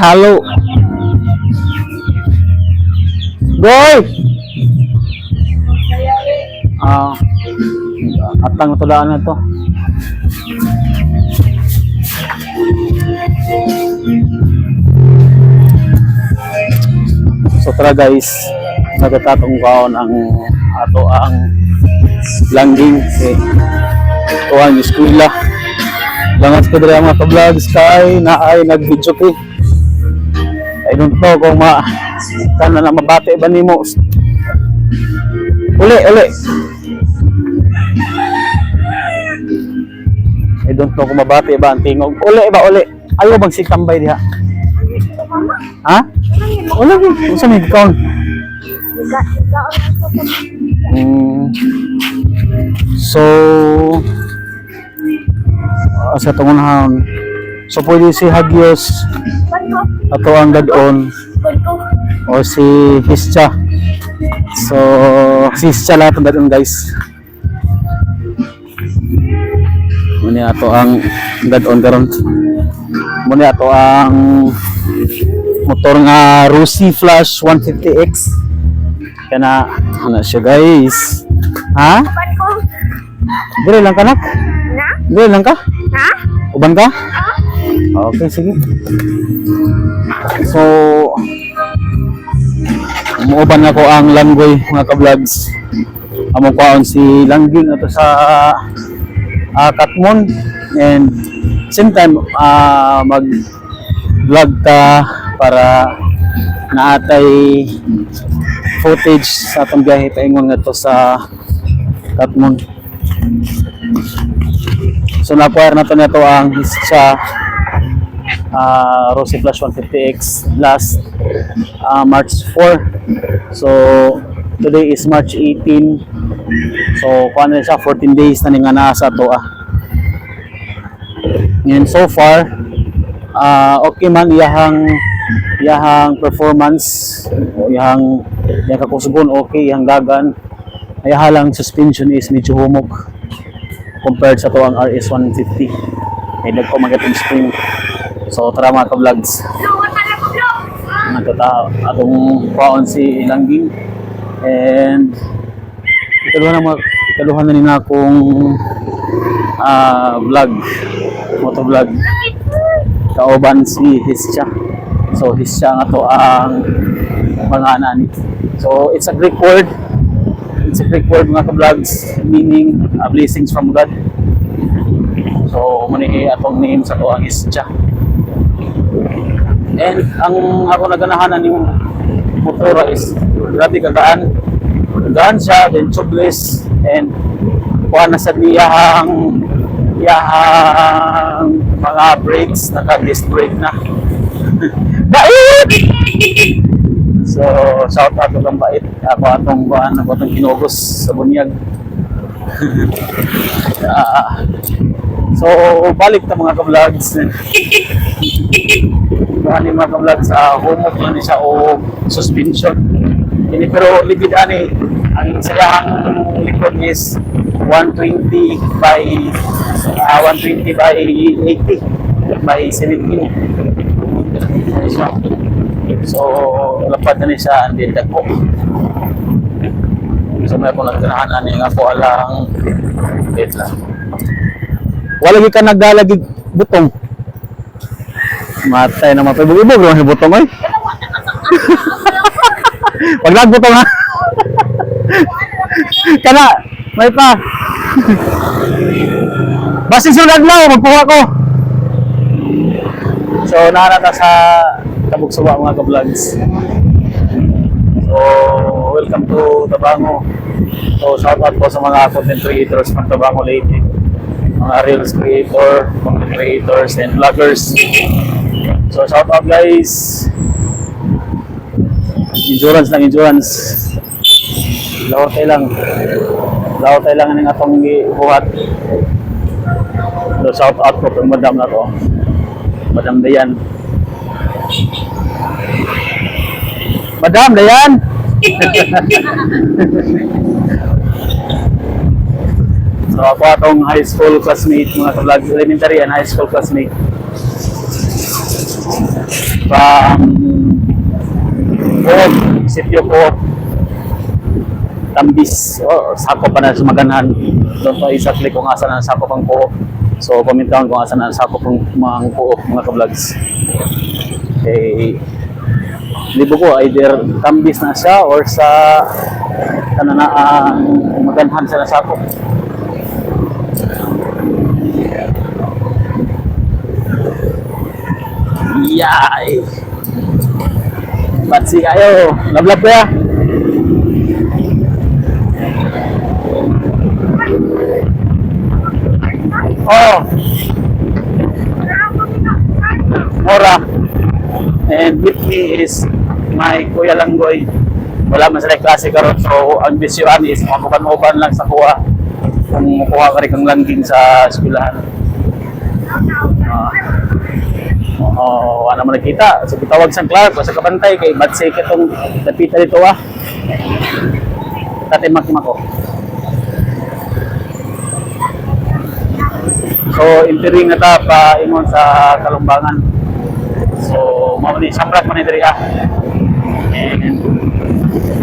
kalo. Goy! Ah, atang tulaan na to. So tara guys, nagatatong kaon ang ato ang langging eh, ito ang eskwela. Langat ko diri ang mga ka-vlogs kay na ay nag-video kay. I don't know kung ma kana na mabati ba nimo. Uli, uli. I don't know kung mabati ba ang tingog. Uli ba, uli. Ayaw bang si tambay diha? Ha? Wala ba? Unsa may count? Mm. So, uh, sa tungunahon, so pwede si Hagios ato ang dadon o si Hischa. So, si Hischa lahat ang dadon guys. Muna ato ang dadon karon. Muna ato ang motor nga Rusi Flash 150X. Kana ana siya guys. Ha? Dire lang kanak? Dire lang ka? Uban ka? Okay, sige. So, umuuban ako ang langgoy mga ka-vlogs. Amo kwaon si Langging ato sa uh, Katmon and same time ah, mag vlog ta para naatay footage sa atong biyahe paingon nga to sa Katmon. So na to na to ang sa uh, Rosy Flash 150X last uh, March 4. So today is March 18. So kuan na siya 14 days na nga naa sa to ah. And so far uh, okay man iyahang iyahang performance iyahang iyang kakusgon okay iyang dagan iyahalang suspension is medyo humok compared sa to ang RS 150 may dagko magatong spring so tara mga ka-vlogs nagkata atong paon si Langging. And ikaduhan na mga ikaduhan na nina akong ah, vlog. Moto vlog. Kauban si Hischa so Hischa nga to ang anani so it's a Greek word. It's a Greek word mga ka-vlogs meaning uh, blessings from God. So muni atong name sa to ang Hischa and ang ako naganahanan yung motora is grabe kagaan. Gaan siya then tubeless and kuha na sa niyang yang mga brakes naka-disc brake na. Bait! So shout out lang bait. Ako atong kuhan ako atong kinugos sa bunyag. Ah, so balik ta mga ka-vlogs kuhan ni mga ka-vlogs sa humok na ni siya o suspension. Ini pero ligid ani ang sayang likod is 120 by ah, 120 by 80 by 17 so lapad na ni siya ang dindag ko so may ako nagtanahan ani nga po alang wait lang. Wala gyud ka nagdalagi butong matay na mapibog-ibog ron si butong oy Wag lang butong ha. Kana, may pa. Basin sunod lang, magpuha ko. So, nahanata sa Tabugsuba mga ka-vlogs. So, welcome to Tabango. So, shout out po sa mga content creators ng Tabango Leyte. Mga Reels creator, content creators, and vloggers. So, shout out guys. Endurance lang, endurance. Lawatay lang. Lawatay lang ang atong ibuhat. So, shout out po kay madam na to. Madam Dayan. Madam Dayan! so, ako atong high school classmate, mga ka-vlog, elementary and high school classmate. From Coop, Sitio Coop, Tambis, o sako pa na sumaganan. Doon pa exactly kung asa na sako pang Coop. So, down kung asa na sako pang mga Coop, mga ka-vlogs. Okay. Libo ko, either Tambis na siya or sa kananaan maganhan siya na Yay! Patsi kayo. Lablab ko ya. Oh. Mora. And with me is my Kuya Langgoy. Wala man sila klase karon so ang bisyoan is makuban-uban lang sa kuha. Kung kuha ka rin kang langging sa eskwelahan. Ah. Oo, wala naman nakita. So, tawag sa Clark, o sa kabantay, kay Batsik itong napita dito ah. Dati makimak ko. So, entering na ta pa ingon sa Kalumbangan. So, mao ni samrak man diri ah. And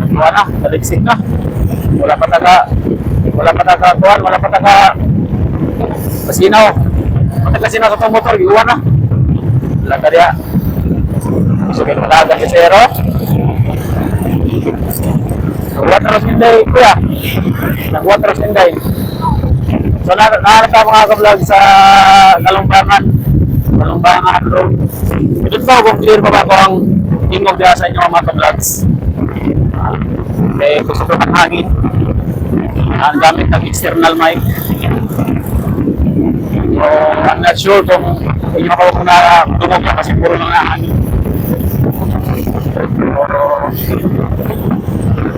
wala na, naliksik na. Wala pa taga wala pa taga kuan, wala pa taga pasinaw. Pati kasinaw sa motor, iwan na. Wala ka diya. So, kaya malaga si Zero. Nag-water sinday, kuya. Nag-water sinday. So, na nahanap ako mga ka-vlog sa Kalumbangan. Kalumbangan Road. Ito po kung clear pa ba ko ang ingog diya sa inyo mga ka-vlogs. Ah, Eh, gusto ko ng hangin. Ang gamit ng external mic. So, I'm not sure kung inyo ako na kasi puro mga hangin.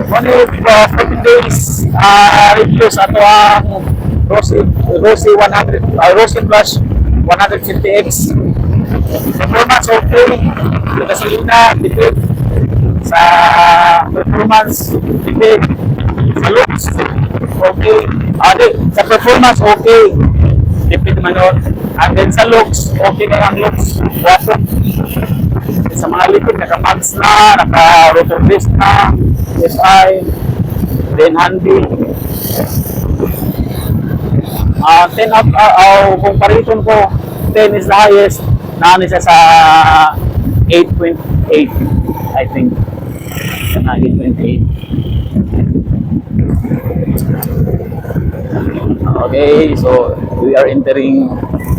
One week, uh, 14 days uh, reviews ato ang Rossi, Rossi 100, uh, Rossi Plus 150X. Performance okay. Sa gasolina, tipid. Sa performance, tipid. Sa looks, okay. Ah, di, sa performance, okay. Tipid man nun. And then sa looks, okay na ang looks. Waso. Sa mga lipid, naka-mags na, naka-rotor disc na, SI, then handy. Ah, 10 up, uh, uh, comparison ko, 10 is the highest. Nani siya sa 8.8, I think. Na 8.8. Okay, so we are entering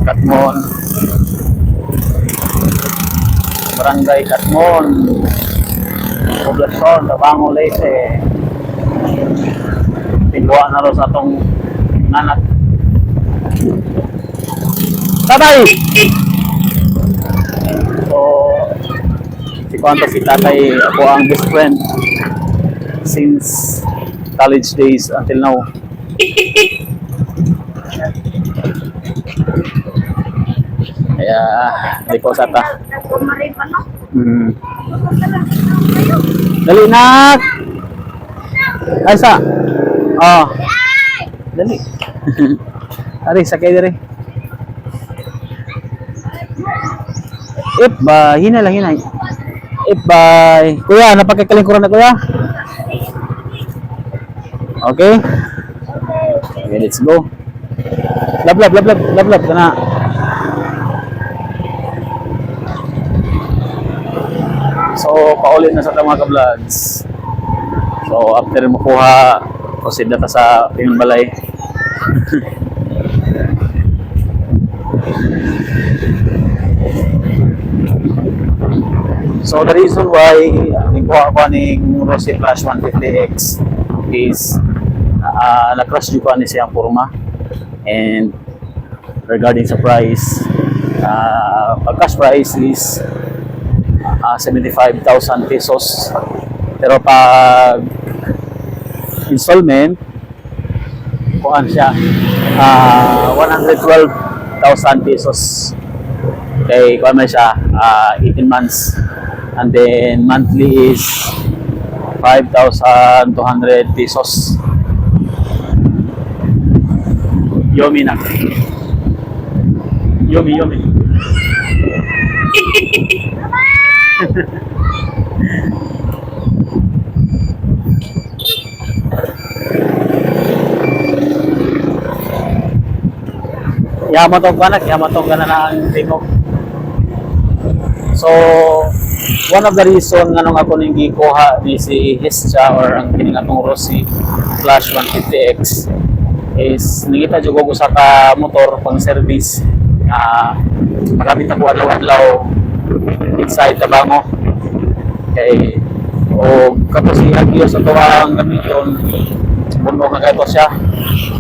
Katmon. Barangay Katmon. Poblasyon, Tabango, Leyte. Tingguan na rin sa atong nanak. Tatay! So, si Kwanto si tatay, ako ang best friend since college days until now. Kaya, hindi ko sa. Hmm. Dali nak! Ay sa? Oh. Dali. Ari, sakay diri. Ip ba, hina lang hina. Ip ba, kuya, napagkakalingkuran na kuya. Okay? Okay, let's go. Lab, lab, lab, lab, lab, lab, kana. So, paulit na sa tama ka vlogs. So, after mo kuha, proceed na ta sa Pingon Balay. so, the reason why uh, kuha ko ning Rossi Flash 150X is uh, na-crush ko ni siyang forma and regarding sa price uh, pag cash price is uh, 75,000 pesos. Pero pag installment kuan siya uh, 112,000 pesos. Kay kuan man siya uh, 18 months. And then monthly is 5,200 pesos Yomi na Yomi Yomi Yamatong ka na, yamatong ka na na ang tingog. So, one of the reason nga nung ako nang gikuha ni si Hischa or ang kining atong Rossi Flash 150X is nangita jud ko sa ka motor pang service na magamit ako adlaw-adlaw inside Tabango. Kay o kapos si Agio sa tuwa ang gamiton buno nga gato siya.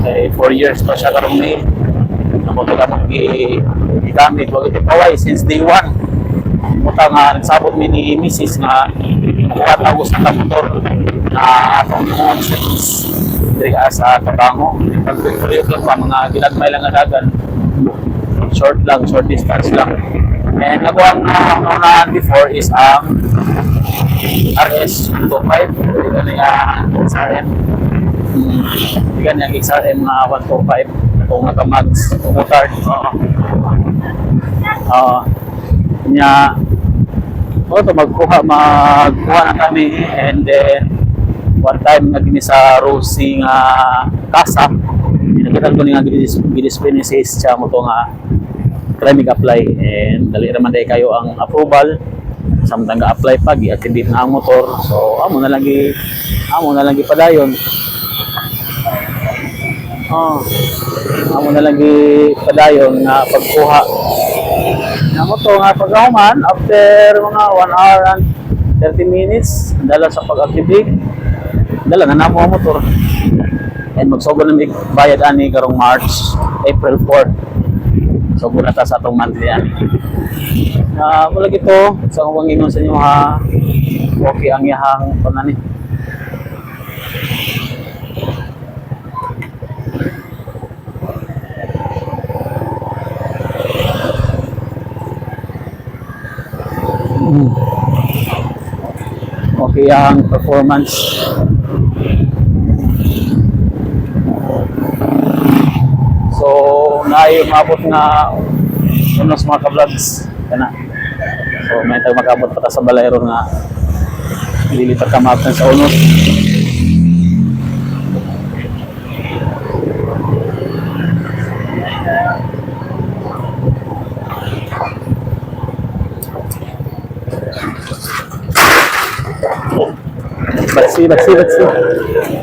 Kay 4 years pa siya karong ni ako to ka gigamit wag ito paway since day one muta nga nagsabot mi ni Mrs. nga kuha tawos sa motor na atong diri sa Tabango pagpipiliw lang pa mga ginagmay lang nga dagan short lang short distance lang. And ako ang uh, before is ang RS 25 ano yung Hmm, Ikan yung XRM na 125 kung naka-max motard oo. Oo. nya o magkuha magkuha na kami. And then one time nga gini sa Rosie nga kasa nakita ko nga gidisplay ni sis siya mo to nga try apply and dali raman day kayo ang approval samtang ga apply pa gi-activate na ang motor so amo na lang amo na lang gi padayon Oh. Amo na lang gi padayon nga pagkuha. Amo to nga pagkahuman after mga 1 hour and 30 minutes dala sa pag-activate. Dala na namo ang motor. And magsogo na mig bayad ani karong March, April 4. So na ta sa atong monthly yan. Na wala gito sa akong ingon sa inyo ha. Okay ang yahang panani. okay ang performance so naay umabot nga unos mga ka-vlogs kana. So may tag makabot pa ta sa balayro nga dili pa kamaptan sa unos. Let's see, let's see, let's see.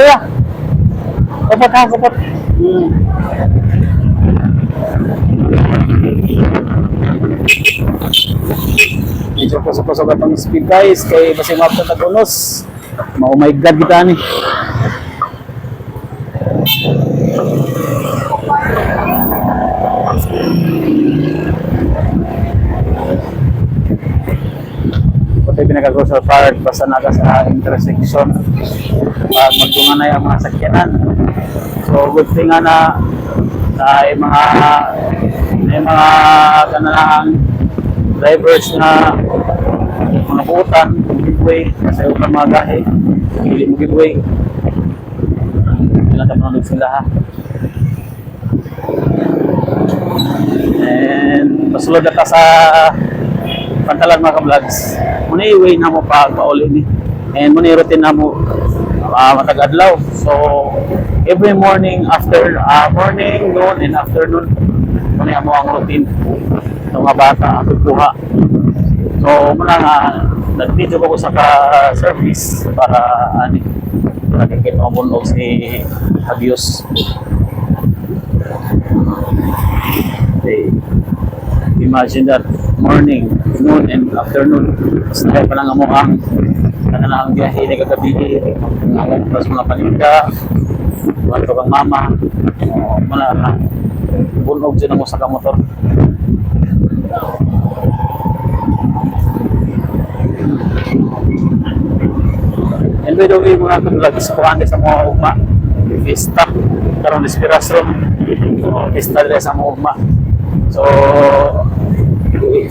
Kuya. Kapot ha, kapot. Hmm. Medyo kusog-kusog atong speed guys kay basi mapto tagunos. Oh my god kita ni. Pati pinaka-crucial part basta naka sa intersection pag magtunganay ang mga sakyanan. So good thing nga na na ay mga ay mga kanang drivers na mga putan, giveaway, kasi yung mga gahe, hindi mo giveaway. Ilan ka sila ha. And masulod na ka sa pantalan mga ka-vlogs. Muna i-way na mo pa pauli ni. And muna i-routine na mo uh, matag-adlaw. So, every morning after uh, morning, noon, and afternoon, muna mo ang routine ng mga bata ako kuha. So, muna nga, nag-video ko sa ka-service para ani nakikita ko bunog si Habius. Okay. Imagine that morning, noon, and afternoon. Tapos na pa lang ang ano na ang biyahe na kagabi, ang plus mga paninda, ko kang mama, o, muna na, bunog dyan mo sa kamotor. And by the way, mga kadulagis ko sa mga ugma, Vista, karong Inspirasyon, So, pista dito sa Mugma. So,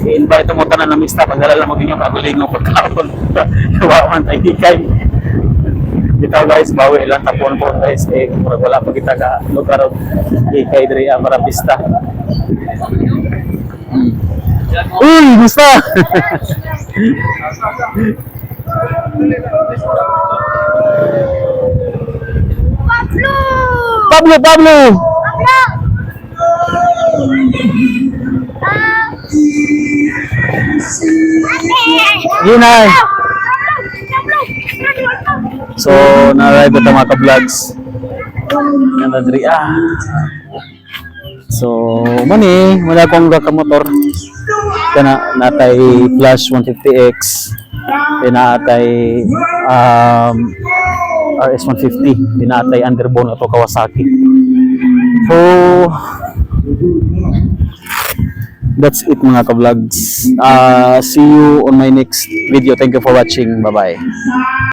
i-invite mo tanan ng mista pagdala mo ginyo kaguling ng pagkaon. Wa man tay hikay. Bitaw guys, bawi lang tapon po guys eh murag wala pa kita ka lugar og hikay diri ah, para pista. Hmm. Uy, musta? Pablo! Pablo, Pablo! Pablo! Pablo! Pablo! So, na-arrive ito mga ka-vlogs. Yan na diri ah. So, mani, wala akong kakamotor. Kana natay Flash 150X. Pinatay um, RS 150. Pinatay underbone ato Kawasaki. So, that's it mga ka-vlogs. Uh, see you on my next video. Thank you for watching. Bye-bye.